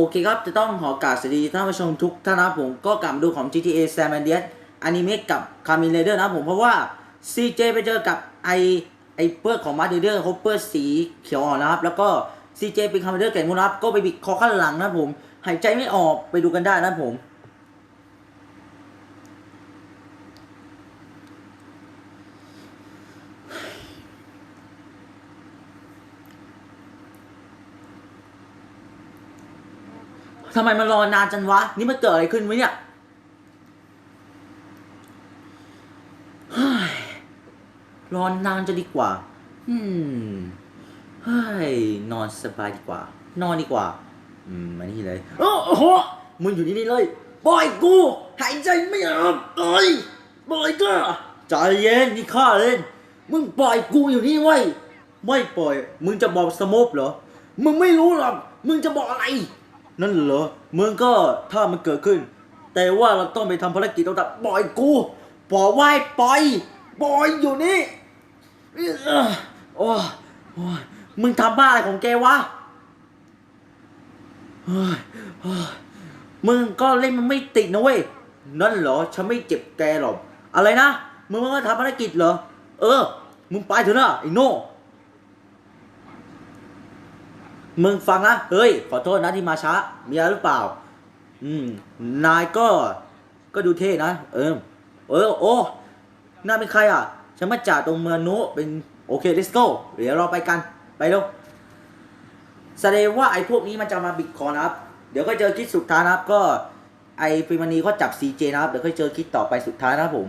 โอเคครับ จะต้องขอกราบสวัสดีท่านผู้ชมทุกท่านนะผมก็กลับดูของ GTA San Andreas อนิเมะกับ c a m i n Rider นะผมเพราะว่า CJ ไปเจอกับไอไอเปื้อของมาร์เดอร์เขาเปื้อสีเขียวอ่อนนะครับ แล้วก็ CJ เป็นคามินเรเดอร์แก่นมุนะครับก็ไปบิดคอข้างหลังนะผม หายใจไม่ออกไปดูกันได้นะผม ทำไมมันรอนานจังวะ นี่มันเกิดอะไรขึ้นวะเนี่ยเฮ้ยรอนนานจะดีกว่า อืมเฮ้ยนอนสบายดีกว่า นอนดีกว่า อืมมานี่เลยโอ้โหมึงอยู่นี่นี่เลยปล่อยกู หายใจไม่ออกปล่อยปล่อยก็ใจเย็นนี่ข้าเล่น มึงปล่อยกูอยู่นี่ไว้ยไม่ปล่อย มึงจะบอกสโมบเหรอ มึงไม่รู้หรอก มึงจะบอกอะไร นั่นเหรอมึงก็ถ้ามันเกิดขึ้น แต่ว่าเราต้องไปทำภารกิจต้องตัดปล่อยกูปล่อยไว้ปล่อยปล่อยอยู่นี่เออโอ้ยมึงทำบ้าอะไรของแกวะเฮ้ยเฮ้ยมึงก็เล่นมันไม่ติดนะเว้ยนั่นเหรอฉันไม่เจ็บแกหรอกอะไรนะมึงมาทำภารกิจเหรอ เออ มึงไปเถอะนะไอ้โง่ มึงฟังนะ เฮ้ย ขอโทษนะที่มาช้า มีอะไรหรือเปล่า อืม นายก็ ก็ดูเท่นะ เออ เออ โอ้นายเป็นใครอะ ฉันมาจากตรงเมืองนู้นเป็น โอเค let's go เดี๋ยวเราไปกัน ไปเร็วแสดงว่าไอ้พวกนี้มันจะมาบิดคอนะครับ เดี๋ยวก็เจอคลิปสุดท้ายนะครับ ก็ไอ้ฟิมานีก็จับ CJ นะครับ เดี๋ยวก็เจอคลิปต่อไปสุดท้ายนะครับผม